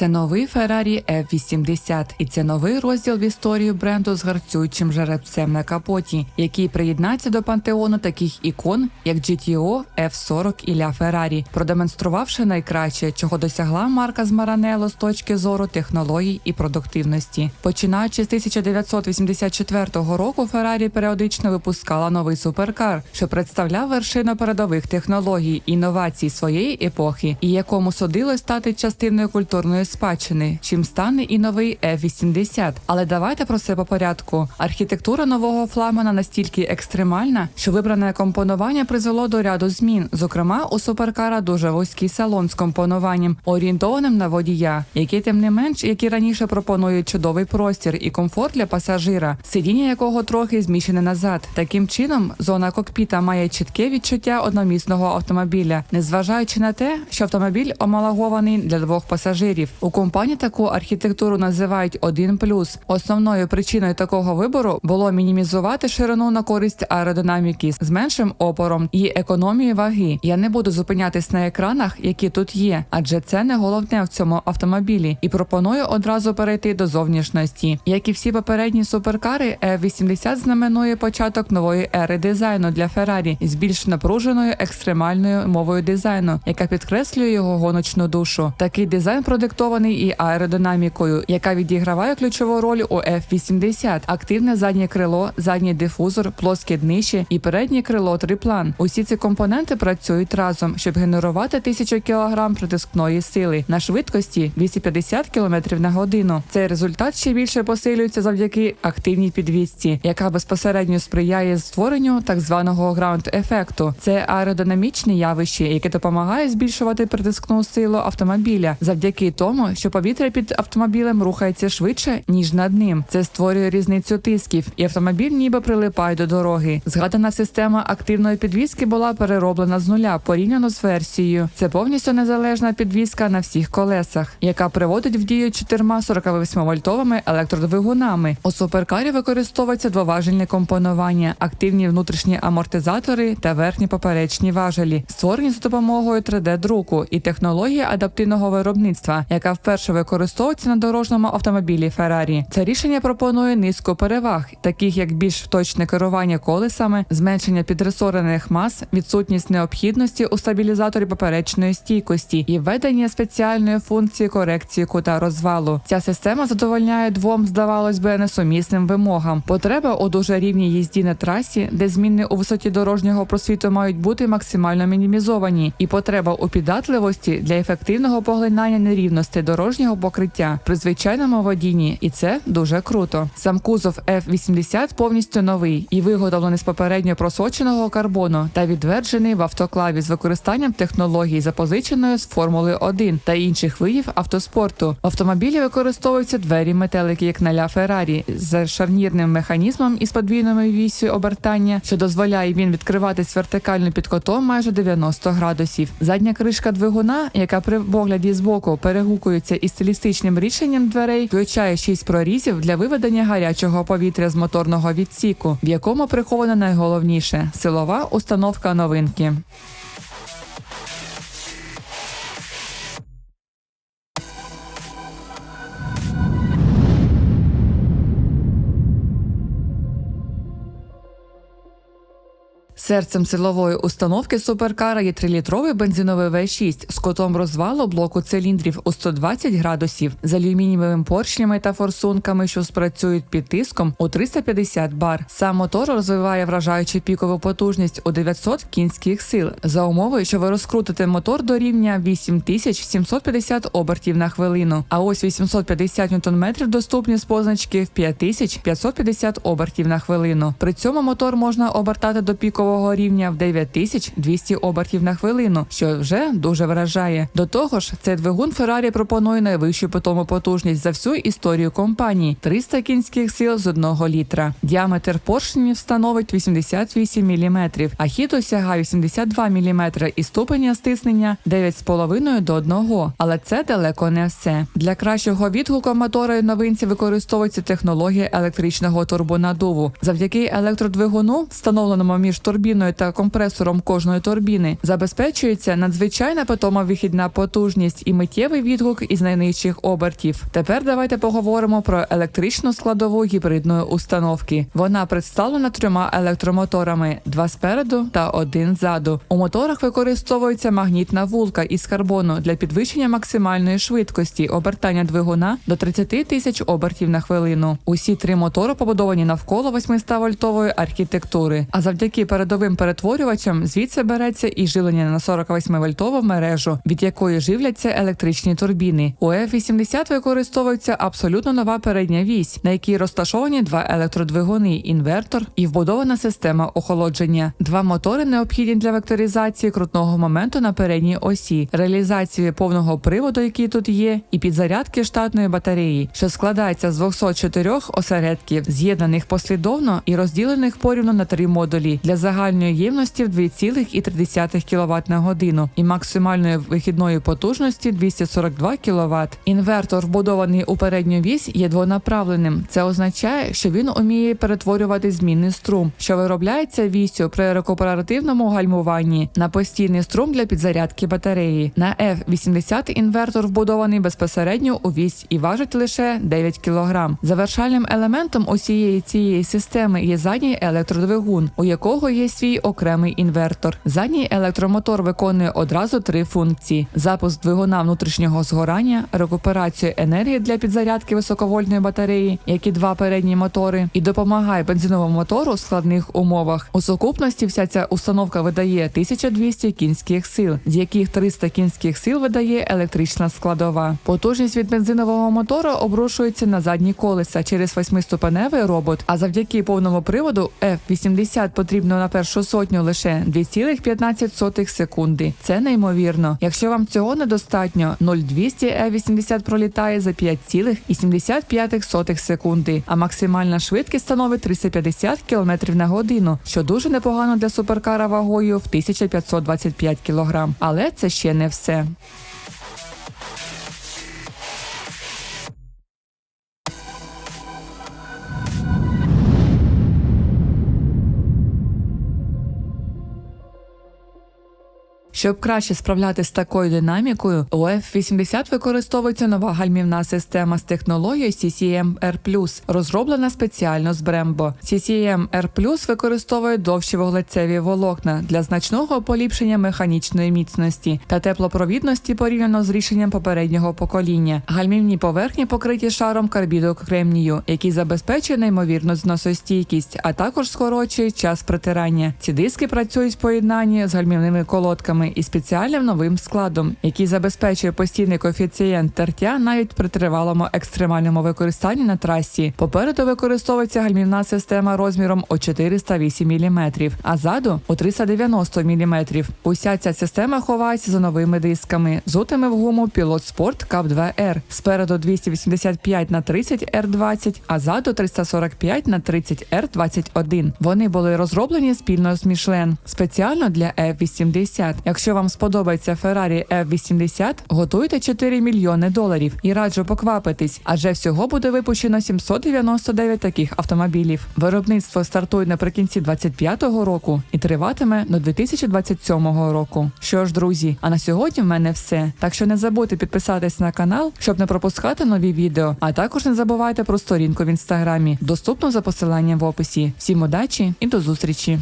Це новий Ferrari F80, і це новий розділ в історії бренду з гарцюючим жеребцем на капоті, який приєднається до пантеону таких ікон, як GTO, F40 і La Ferrari, продемонструвавши найкраще, чого досягла марка з Маранело з точки зору технологій і продуктивності. Починаючи з 1984 року, Ferrari періодично випускала новий суперкар, що представляв вершину передових технологій, інновацій своєї епохи, і якому судилось стати частиною культурної спадщини, чим стане і новий F80. Але давайте про це по порядку. Архітектура нового флагмана настільки екстремальна, що вибране компонування призвело до ряду змін. Зокрема, у суперкара дуже вузький салон з компонуванням, орієнтованим на водія, який тим не менш, як і раніше пропонує чудовий простір і комфорт для пасажира, сидіння якого трохи зміщене назад. Таким чином, зона кокпіта має чітке відчуття одномісного автомобіля, незважаючи на те, що автомобіль омалагований для двох пасажирів. У компанії таку архітектуру називають один плюс. Основною причиною такого вибору було мінімізувати ширину на користь аеродинаміки з меншим опором і економії ваги. Я не буду зупинятись на екранах, які тут є, адже це не головне в цьому автомобілі, і пропоную одразу перейти до зовнішності. Як і всі попередні суперкари, F80 знаменує початок нової ери дизайну для Феррарі з більш напруженою екстремальною мовою дизайну, яка підкреслює його гоночну душу. Такий дизайн продиктований і аеродинамікою, яка відіграває ключову роль у F80. активне заднє крило, задній дифузор, плоске днище і переднє крило триплан. Усі ці компоненти працюють разом, щоб генерувати 1000 кг притискної сили на швидкості 250 км на годину. Цей результат ще більше посилюється завдяки активній підвісці, яка безпосередньо сприяє створенню так званого граунд-ефекту. Це аеродинамічне явище, яке допомагає збільшувати притискну силу автомобіля завдяки тому, що повітря під автомобілем рухається швидше ніж над ним. Це створює різницю тисків, і автомобіль ніби прилипає до дороги. Згадана система активної підвіски була перероблена з нуля порівняно з версією. Це повністю незалежна підвіска на всіх колесах, яка приводить в дію чотирма 48 вольтовими електродвигунами. У суперкарі використовується двоважельне компонування, активні внутрішні амортизатори та верхні поперечні важелі, створені за допомогою 3D-друку і технології адаптивного виробництва, яка вперше використовується на дорожньому автомобілі Ferrari. Це рішення пропонує низку переваг, таких як більш точне керування колесами, зменшення підресорених мас, відсутність необхідності у стабілізаторі поперечної стійкості і введення спеціальної функції корекції кута розвалу. Ця система задовольняє двом, здавалось би, несумісним вимогам. Потреба у дуже рівній їзді на трасі, де зміни у висоті дорожнього просвіту мають бути максимально мінімізовані, і потреба у піддатливості для ефективного поглинання нерівностей дорожнього покриття при звичайному водінні, і це дуже круто. Сам кузов F80 повністю новий і виготовлений з попередньо просоченого карбону та відверджений в автоклаві з використанням технологій, запозиченої з Формули 1 та інших видів автоспорту. В автомобілі використовуються двері метелики, як на ля Феррарі, з шарнірним механізмом із подвійною вісю обертання, що дозволяє він відкриватись вертикально під котом майже 90 градусів. Задня кришка двигуна, яка при погляді збоку перегукується із стилістичним рішенням дверей, включає шість прорізів для виведення гарячого повітря з моторного відсіку, в якому приховано найголовніше силова установка новинки. Серцем силової установки суперкара є 3-літровий бензиновий V6 з котом розвалу блоку циліндрів у 120 градусів з алюмінієвими поршнями та форсунками, що спрацюють під тиском у 350 бар. Сам мотор розвиває вражаючу пікову потужність у 900 кінських сил за умови, що ви розкрутите мотор до рівня 8750 обертів на хвилину. А ось 850 Нм доступні з позначки в 5550 обертів на хвилину. При цьому мотор можна обертати до пікового рівня в 9200 обертів на хвилину, що вже дуже вражає. До того ж, цей двигун Ferrari пропонує найвищу питому потужність за всю історію компанії 300 кінських сил з 1 літра. Діаметр поршнів становить 88 мм, а хід осягає 82 мм і ступеня стиснення 9,5 до 1. Але це далеко не все. Для кращого відгуку мотора і новинці використовується технологія електричного турбонадуву. Завдяки електродвигуну, встановленому між турбіною турбіною та компресором кожної турбіни забезпечується надзвичайна питома вихідна потужність і миттєвий відгук із найнижчих обертів. Тепер давайте поговоримо про електричну складову гібридної установки. Вона представлена трьома електромоторами: два спереду та один ззаду. У моторах використовується магнітна вулка із карбону для підвищення максимальної швидкості обертання двигуна до 30 тисяч обертів на хвилину. Усі три мотори побудовані навколо 800 вольтової архітектури. А завдяки передовим перетворювачам звідси береться і живлення на 48 вольтову мережу, від якої живляться електричні турбіни. У F80 використовується абсолютно нова передня вісь, на якій розташовані два електродвигуни, інвертор і вбудована система охолодження. Два мотори необхідні для векторизації крутного моменту на передній осі, реалізації повного приводу, який тут є, і підзарядки штатної батареї, що складається з 204 осередків, з'єднаних послідовно і розділених порівну на три модулі для загальної ємності в 2,3 кВт на годину і максимальної вихідної потужності 242 кВт. Інвертор, вбудований у передню вісь, є двонаправленим. Це означає, що він уміє перетворювати змінний струм, що виробляється вісю при рекуперативному гальмуванні на постійний струм для підзарядки батареї. На F80 інвертор вбудований безпосередньо у вісь і важить лише 9 кг. Завершальним елементом усієї цієї системи є задній електродвигун, у якого є свій окремий інвертор. Задній електромотор виконує одразу три функції: запуск двигуна внутрішнього згорання, рекуперацію енергії для підзарядки високовольтної батареї, як і два передні мотори, і допомагає бензиновому мотору у складних умовах. У сукупності вся ця установка видає 1200 кінських сил, з яких 300 кінських сил видає електрична складова. Потужність від бензинового мотора обрушується на задні колеса через восьмиступеневий робот. А завдяки повному приводу F80 потрібно на першу сотню лише 2,15 секунди. Це неймовірно. Якщо вам цього недостатньо, 0,200 F80 пролітає за 5,75 секунди, а максимальна швидкість становить 350 км на годину, що дуже непогано для суперкара вагою в 1525 кг. Але це ще не все. Щоб краще справлятися з такою динамікою, у F80 використовується нова гальмівна система з технологією CCM R+, розроблена спеціально з Brembo. CCM R+, використовує довші вуглецеві волокна для значного поліпшення механічної міцності та теплопровідності порівняно з рішенням попереднього покоління. Гальмівні поверхні покриті шаром карбіду кремнію, який забезпечує неймовірну зносостійкість, а також скорочує час притирання. Ці диски працюють в поєднанні з гальмівними колодками і спеціальним новим складом, який забезпечує постійний коефіцієнт тертя навіть при тривалому екстремальному використанні на трасі. Попереду використовується гальмівна система розміром у 408 мм, а ззаду у 390 мм. Уся ця система ховається за новими дисками, зутими в гуму Pilot Sport Cup 2 R. Спереду 285 на 30 R20, а ззаду 345 на 30 R21. Вони були розроблені спільно з Michelin, спеціально для F80. Якщо вам сподобається Ferrari F80, готуйте 4 мільйони доларів і раджу поквапитись, адже всього буде випущено 799 таких автомобілів. Виробництво стартує наприкінці 25-го року і триватиме до 2027 року. Що ж, друзі, а на сьогодні в мене все. Так що не забудьте підписатись на канал, щоб не пропускати нові відео. А також не забувайте про сторінку в інстаграмі, доступну за посиланням в описі. Всім удачі і до зустрічі!